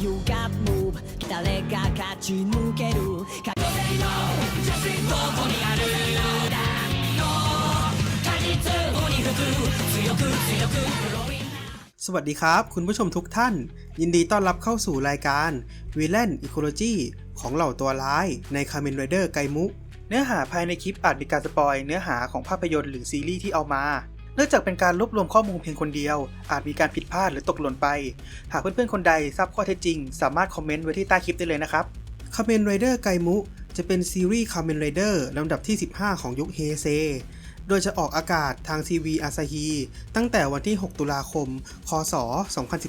You got move 誰が勝ち抜けるかどこにあるだの果実鬼吹く強く強く Blowing สวัสดีครับ คุณผู้ชมทุกท่าน ยินดีต้อนรับเข้าสู่รายการ v i l l a n Ecology ของเหล่าตัวร้ายใน Kamen Rider ไกมุ เนื้อหาภายในคลิปอาจมีการสปอยเนื้อหาของภาพยนตร์หรือซีรีส์ที่เอามา เนื่องจากเป็นการรวบรวมข้อมูลเพียงคนเดียว อาจมีการผิดพลาดหรือตกหล่นไป หากเพื่อนๆคนใดทราบข้อเท็จจริง สามารถคอมเมนต์ไว้ที่ใต้คลิปได้เลยนะครับคาเมนไรเดอร์ไกมุจะเป็นซีรีส์คาเมนไรเดอร์ลำดับที่ 15 ของยุคเฮเซ โดยจะออกอากาศทางทีวีอาซาฮีตั้งแต่วันที่ 6 ตุลาคม คศ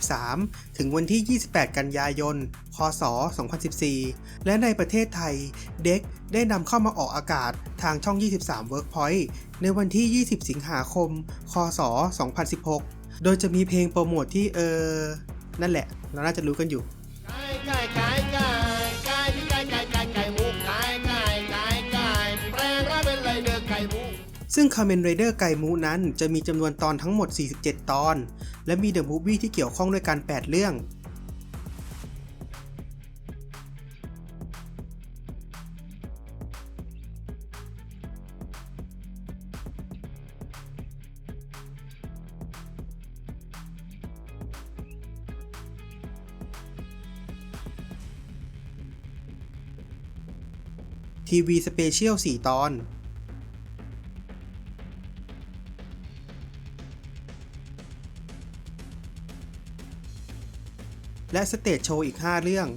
2013 ถึงวันที่ 28 กันยายน คศ 2014 และในประเทศไทย เด็กได้นำเข้ามาออกอากาศทางช่อง 23 Workpoint ในวันที่ 20 สิงหาคม คศ 2016 โดยจะมีเพลงโปรโมทที่เออ นั่นแหละ เราน่าจะรู้กันอยู่ ซึ่ง Kamen Rider ไกมูนั้นจะมีจำนวนตอนทั้งหมด 47 ตอน และมีเดอะมูฟวี่ที่เกี่ยวข้องด้วยกัน 8 เรื่องทีวีสเปเชียล 4 ตอน และสเตจโชว์อีก 5 เรื่อง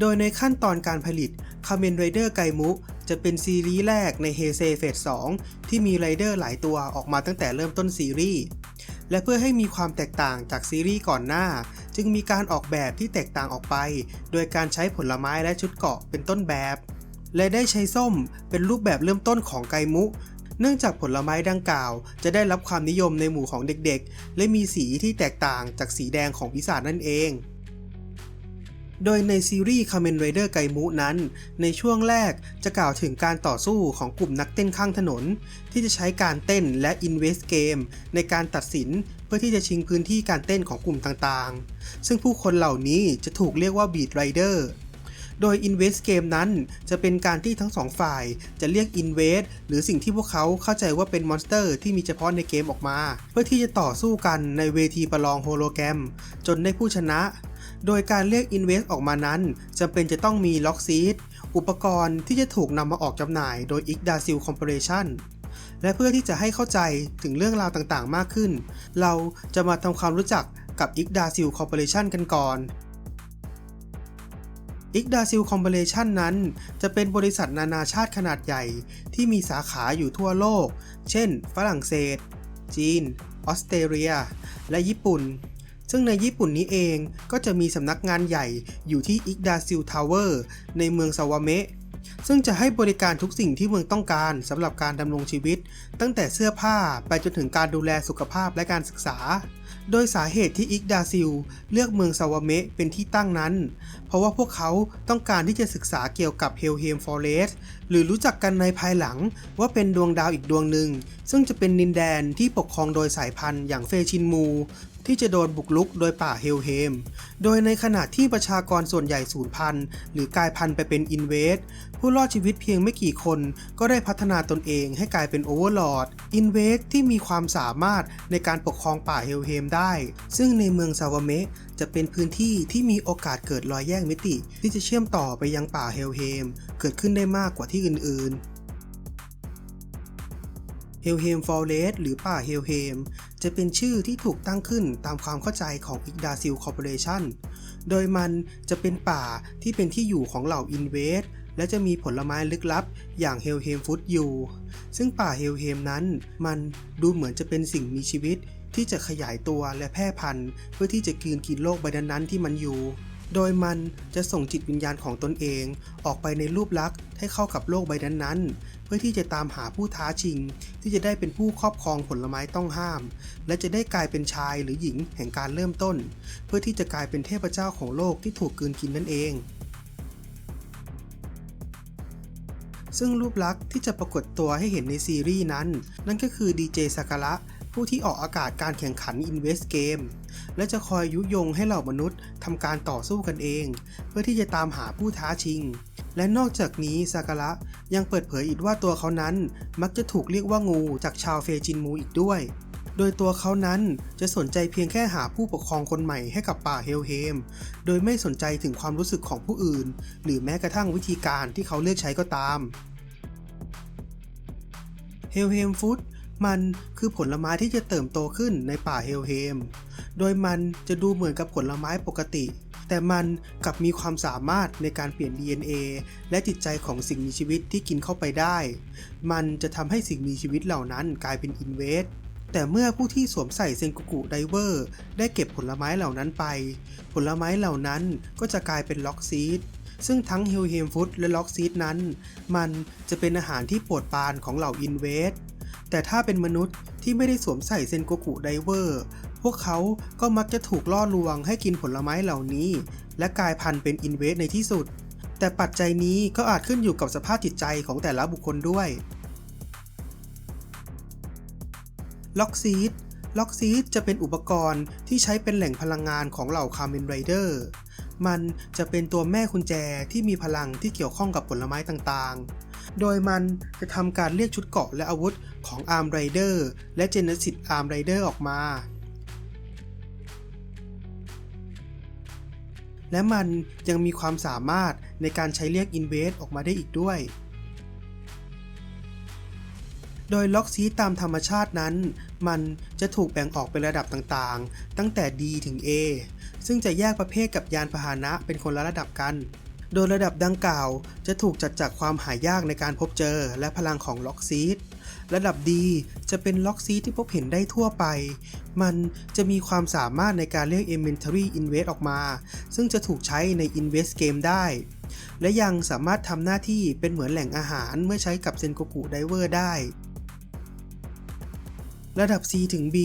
โดยในขั้นตอนการผลิต Kamen Rider ไกมุจะเป็นซีรีส์แรกใน h e s e Phase 2ที่มีไรเดอร์หลายตัวออกมาตั้งแต่เริ่มต้นซีรีส์และเพื่อให้มีความแตกต่างจากซีรีส์ก่อนหน้า จึงมีการออกแบบที่แตกต่างออกไป โดยการใช้ผลไม้และชุดเกาะเป็นต้นแบบ และได้ใช้ส้มเป็นรูปแบบเริ่มต้นของไกมุ เนื่องจากผลไม้ดังกล่าว จะได้รับความนิยมในหมู่ของเด็กๆ และมีสีที่แตกต่างจากสีแดงของปีศาจนั่นเอง โดยในซีรีส์ Kamen Rider ไกมุนั้น ในช่วงแรกจะกล่าวถึงการต่อสู้ของกลุ่มนักเต้นข้างถนน ที่จะใช้การเต้นและ Invest Game ในการตัดสินเพื่อที่จะชิงพื้นที่การเต้นของกลุ่มต่างๆ ซึ่งผู้คนเหล่านี้จะถูกเรียกว่า Beat Rider โดย Invest Game นั้นจะเป็นการที่ทั้งสองฝ่ายจะเรียก Invest หรือสิ่งที่พวกเขาเข้าใจว่าเป็นมอนสเตอร์ที่มีเฉพาะในเกมออกมา เพื่อที่จะต่อสู้กันในเวทีประลองโฮโลแกรม จนได้ผู้ชนะ โดยการเรียก Invest ออกมานั้นจำเป็นจะต้องมีล็อกซีดอุปกรณ์ที่จะถูกนำมาออกจำหน่ายโดย i g d a s i l Corporation และเพื่อที่จะให้เข้าใจถึงเรื่องราวต่างๆ มากขึ้น เราจะมาทำความรู้จักกับ i g d a s i l Corporation กันก่อน i g d a s i l Corporation นั้น จะเป็นบริษัทนานาชาติขนาดใหญ่ ที่มีสาขาอยู่ทั่วโลก เช่น ฝรั่งเศส จีน ออสเตรเลีย และญี่ปุ่น ซึ่งในญี่ปุ่นนี้เองก็จะมีสำนักงานใหญ่อยู่ที่ i g d a s i l Tower ในเมืองซาวาเมะซึ่งจะให้บริการทุกสิ่งที่เมืองต้องการสำหรับการดำรงชีวิต ตั้งแต่เสื้อผ้าไปจนถึงการดูแลสุขภาพและการศึกษา โดยสาเหตุที่อิกดาซิลเลือกเมืองซาวาเมะเป็นที่ตั้งนั้น เพราะว่าพวกเขาต้องการที่จะศึกษาเกี่ยวกับเฮลเฮมฟอเรสหรือรู้จักกันในภายหลังว่าเป็นดวงดาวอีกดวงหนึ่ง ซึ่งจะเป็นดินแดนที่ปกครองโดยสายพันธุ์อย่างเฟชินมู ที่จะโดนบุกลุกโดยป่าเฮลเฮม โดยในขณะที่ประชากรส่วนใหญ่สูญพันธุ์หรือกลายพันธุ์ไปเป็นอินเวสผู้รอดชีวิตเพียงไม่กี่คน ก็ได้พัฒนาตนเองให้กลายเป็นโอเวอร์ลอร์ดอินเวสที่มีความสามารถในการปกครองป่าเฮลเฮมได้ ซึ่งในเมืองซาวาเมะจะเป็นพื้นที่ที่มีโอกาสเกิดรอยแยกมิติ ที่จะเชื่อมต่อไปยังป่าเฮลเฮม เกิดขึ้นได้มากกว่าที่อื่นๆ เฮลเฮมฟอเรสหรือป่าเฮลเฮมจะเป็นชื่อที่ถูกตั้งขึ้นตามความเข้าใจของ i g d a s i l Corporation โดยมันจะเป็นป่าที่เป็นที่อยู่ของเหล่าอินเวสและจะมีผลไม้ลึกลับอย่างเฮลเฮมฟุตอยู่ซึ่งป่าเฮลเฮมนั้น มันดูเหมือนจะเป็นสิ่งมีชีวิตที่จะขยายตัวและแพร่พันธุ์ เพื่อที่จะกลืนกินโลกใบนั้นที่มันอยู่ โดยมันจะส่งจิตวิญญาณของตนเอง ออกไปในรูปลักษณ์ให้เข้ากับโลกใบนั้น พื่อที่จะตามหาผู้ท้าชิง ที่จะได้เป็นผู้ครอบครองผลไม้ต้องห้าม และจะได้กลายเป็นชายหรือหญิงแห่งการเริ่มต้น เพื่อที่จะกลายเป็นเทพเจ้าของโลกที่ถูกกืนกินนั่นเองซึ่งรูปลักษณ์ที่จะปรากฏตัวให้เห็นในซีรีส์นั้น นั่นก็คือดีเจซาการะผู้ที่ออกอากาศการแข่งขัน Invest Game และจะคอยยุยงให้เหล่ามนุษย์ทำการต่อสู้กันเอง เพื่อที่จะตามหาผู้ท้าชิง และนอกจากนี้ซาการะยังเปิดเผยอีกว่าตัวเขานั้นมักจะถูกเรียกว่างูจากชาวเฟจินมูอีกด้วย โดยตัวเขานั้นจะสนใจเพียงแค่หาผู้ปกครองคนใหม่ให้กับป่าเฮลเฮม โดยไม่สนใจถึงความรู้สึกของผู้อื่น หรือแม้กระทั่งวิธีการที่เขาเลือกใช้ก็ตามเฮลเฮมฟุต มันคือผลไม้ที่จะเติบโตขึ้นในป่าเฮลเฮม โดยมันจะดูเหมือนกับผลไม้ปกติ แต่มันกลับมีความสามารถในการเปลี่ยน DNA และจิตใจของสิ่งมีชีวิตที่กินเข้าไปได้ มันจะทำให้สิ่งมีชีวิตเหล่านั้นกลายเป็นอินเวสแต่เมื่อผู้ที่สวมใส่เซนโกกุไดเวอร์ ได้เก็บผลไม้เหล่านั้นไป ผลไม้เหล่านั้นก็จะกลายเป็นล็อกซีดซึ่งทั้งเฮลเฮมฟุตและล็อกซีดนั้น มันจะเป็นอาหารที่โปรดปรานของเหล่าอินเวส แต่ถ้าเป็นมนุษย์ที่ไม่ได้สวมใส่เซนโกกุไดเวอร์ พวกเขาก็มักจะถูกล่อลวงให้กินผลไม้เหล่านี้ และกลายพันธุ์เป็นอินเวสในที่สุด แต่ปัจจัยนี้ก็อาจขึ้นอยู่กับสภาพจิตใจของแต่ละบุคคลด้วย ล็อกซีดล็อกซีดจะเป็นอุปกรณ์ที่ใช้เป็นแหล่งพลังงานของเหล่าคาร์เมนไรเดอร์ มันจะเป็นตัวแม่กุญแจที่มีพลังที่เกี่ยวข้องกับผลไม้ต่างๆ โดยมันจะทำการเรียกชุดเกราะและอาวุธของอาร์มไรเดอร์และเจเนซิตอาร์มไรเดอร์ออกมา และมันยังมีความสามารถในการใช้เรียกอินเวสออกมาได้อีกด้วย โดยล็อกซีตามธรรมชาตินั้น มันจะถูกแบ่งออกเป็นระดับต่างๆ ตั้งแต่ D ถึง A ซึ่งจะแยกประเภทกับยานพาหนะเป็นคนละระดับกัน โดยระดับดังกล่าวจะถูกจัดจากความหายากในการพบเจอและพลังของล็อกซีดระดับ D จะเป็นล็อกซีดที่พบเห็นได้ทั่วไป มันจะมีความสามารถในการเรียก Inventory Invest ออกมา ซึ่งจะถูกใช้ใน Invest Game ได้ และยังสามารถทำหน้าที่เป็นเหมือนแหล่งอาหารเมื่อใช้กับเซนโกกุไดเวอร์ได้ระดับ C ถึง B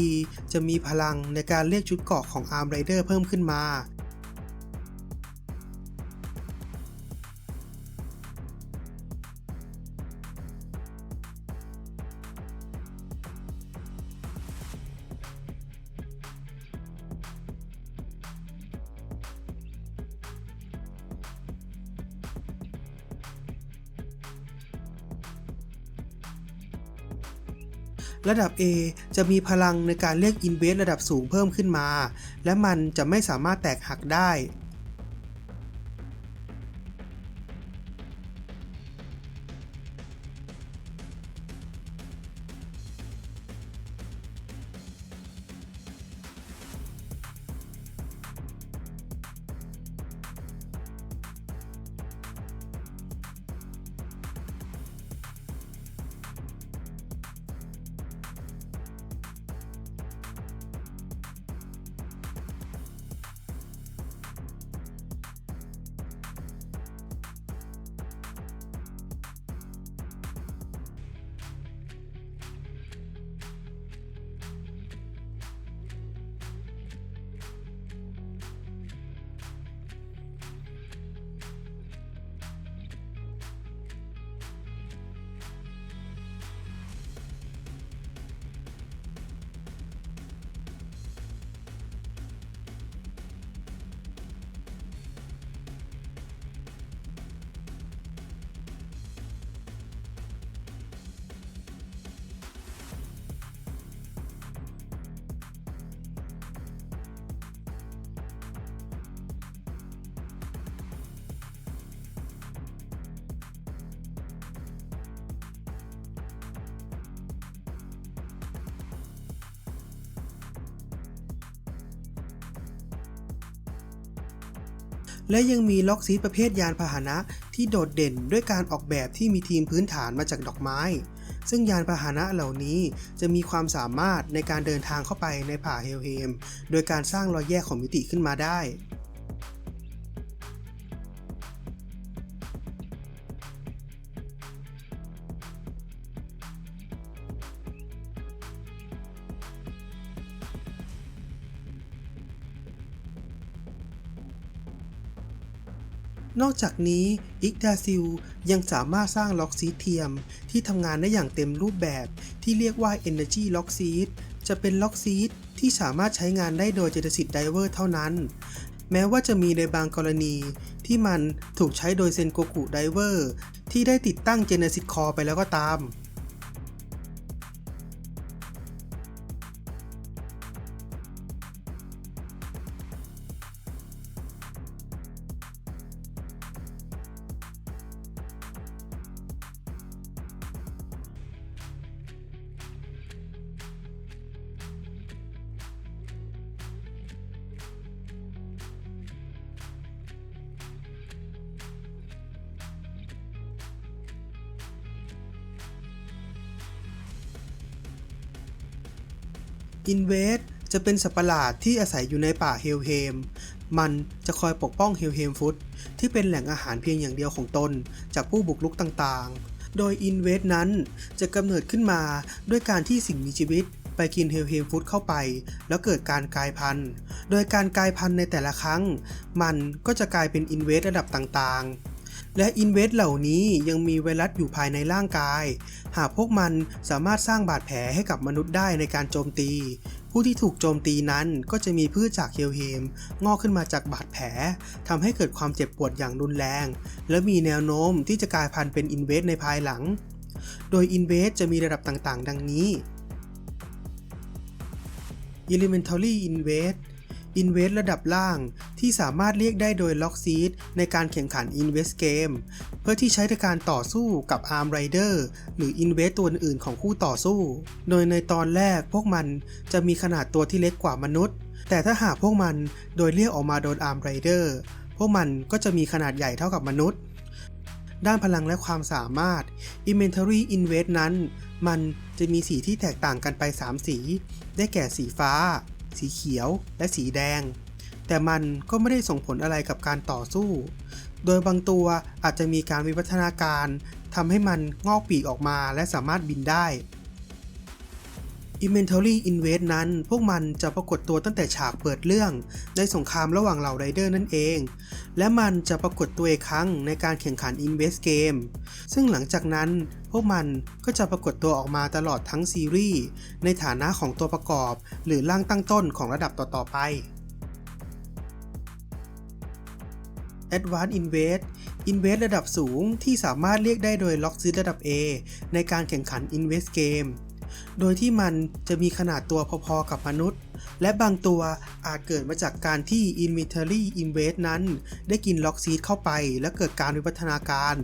จะมีพลังในการเรียกชุดเกาะของ Arm Rider เพิ่มขึ้นมา ระดับ A จะมีพลังในการเรียกอินเวสระดับสูงเพิ่มขึ้นมา และมันจะไม่สามารถแตกหักได้ และยังมีล็อกซีดประเภทยานพาหนะที่โดดเด่นด้วยการออกแบบที่มีทีมพื้นฐานมาจากดอกไม้ ซึ่งยานพาหนะเหล่านี้จะมีความสามารถในการเดินทางเข้าไปในป่าเฮลเฮม โดยการสร้างรอยแยกของมิติขึ้นมาได้ นอกจากนี้อิกดาซิลยังสามารถสร้างล็อกซีดเทียม ที่ทำงานได้อย่างเต็มรูปแบบ ที่เรียกว่า Energy Lock Seed จะเป็นล็อกซีดที่สามารถใช้งานได้โดยเจตสิทธิ์ไดเวอร์เท่านั้น แม้ว่าจะมีในบางกรณี ที่มันถูกใช้โดยเซนโกกุไดเวอร์ที่ได้ติดตั้งเจเนซิตคอไปแล้วก็ตาม อินเวสจะเป็นสัตว์ประหลาดที่อาศัยอยู่ในป่าเฮลเฮม มันจะคอยปกป้องเฮลเฮมฟุตที่เป็นแหล่งอาหารเพียงอย่างเดียวของตน จากผู้บุกรุกต่างๆ โดยอินเวสนั้นจะกำเนิดขึ้นมาด้วยการที่สิ่งมีชีวิตไปกินเฮลเฮมฟุตเข้าไป แล้วเกิดการกลายพันธุ์ โดยการกลายพันธุ์ในแต่ละครั้ง มันก็จะกลายเป็นอินเวสระดับต่างๆ และอินเวสเหล่านี้ยังมีไวรัสอยู่ภายในร่างกาย หากพวกมันสามารถสร้างบาดแผลให้กับมนุษย์ได้ในการโจมตี ผู้ที่ถูกโจมตีนั้นก็จะมีพืชจากเฮลเฮม งอกขึ้นมาจากบาดแผลทำให้เกิดความเจ็บปวดอย่างรุนแรง และมีแนวโน้มที่จะกลายพันธุ์เป็นอินเวสในภายหลัง โดยอินเวสจะมีระดับต่างๆ ดังนี้ Elementary Invade Invade ระดับล่าง ที่สามารถเรียกได้โดย Lock Seed ในการแข่งขัน Invest Game เพื่อที่ใช้ในการต่อสู้กับ Arm Rider หรือ Invest ตัวอื่นของคู่ต่อสู้ โดยในตอนแรกพวกมันจะมีขนาดตัวที่เล็กกว่ามนุษย์ แต่ถ้าหากพวกมันโดยเรียกออกมาโดน Arm Rider พวกมันก็จะมีขนาดใหญ่เท่ากับมนุษย์ ด้านพลังและความสามารถ Inventory Invest นั้น มันจะมีสีที่แตกต่างกันไป 3 สี ได้แก่สีฟ้า สีเขียว และสีแดง แต่มันก็ไม่ได้ส่งผลอะไรกับการต่อสู้ โดยบางตัวอาจจะมีการวิวัฒนาการทำให้มันงอกปีกออกมาและสามารถบินได้ Inventory Invest นั้น พวกมันจะปรากฏตัวตั้งแต่ฉากเปิดเรื่อง ในสงครามระหว่างเหล่าไรเดอร์นั่นเอง และมันจะปรากฏตัวอีกครั้งในการแข่งขัน Invest Game ซึ่งหลังจากนั้นพวกมันก็จะปรากฏตัวออกมาตลอดทั้งซีรีส์ในฐานะของตัวประกอบ หรือร่างตั้งต้นของระดับต่อๆไป Advanced Invest Invest ระดับสูงที่สามารถเรียกได้โดยล็อกซื้อระดับ A ในการแข่งขัน Invest Game โดยที่มันจะมีขนาดตัวพอๆกับมนุษย์ และบางตัวอาจเกิดมาจากการที่ Inventory Invest นั้น ได้กินล็อกซีดเข้าไป และเกิดการวิวัฒนาการ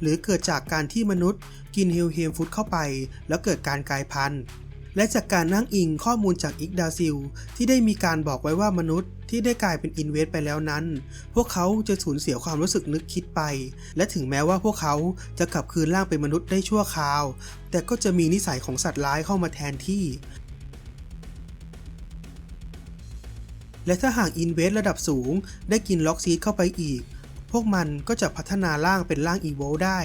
หรือเกิดจากการที่มนุษย์ กินเฮลเฮมฟุตเข้าไป แล้วเกิดการกลายพันธุ์ และจากการนั่งอิงข้อมูลจากอิกดาซิล ที่ได้มีการบอกไว้ว่ามนุษย์ที่ได้กลายเป็นอินเวสไปแล้วนั้น พวกเขาจะสูญเสียความรู้สึกนึกคิดไป และถึงแม้ว่าพวกเขาจะกลับคืนร่างเป็นมนุษย์ได้ชั่วคราว แต่ก็จะมีนิสัยของสัตว์ร้ายเข้ามาแทนที่ และถ้าหากอินเวสระดับสูง ได้กินล็อกซีดเข้าไปอีก พวกมันก็จะพัฒนาร่างเป็นร่างอีโวได้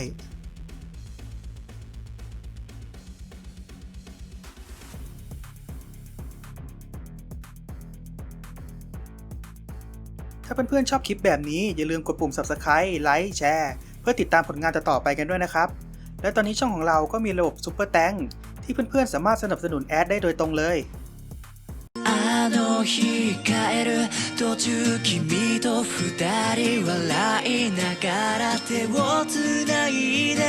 ถ้าเพื่อนๆชอบคลิปแบบนี้อย่าลืมกดปุ่ม subscribe ไลค์แชร์เพื่อติดตามผลงานต่อๆไปกันด้วยนะครับ และตอนนี้ช่องของเราก็มีระบบซุปเปอร์แตงที่เพื่อนๆสามารถสนับสนุนแอดได้โดยตรงเลยあの日帰る途中君と二人笑いながら手をついで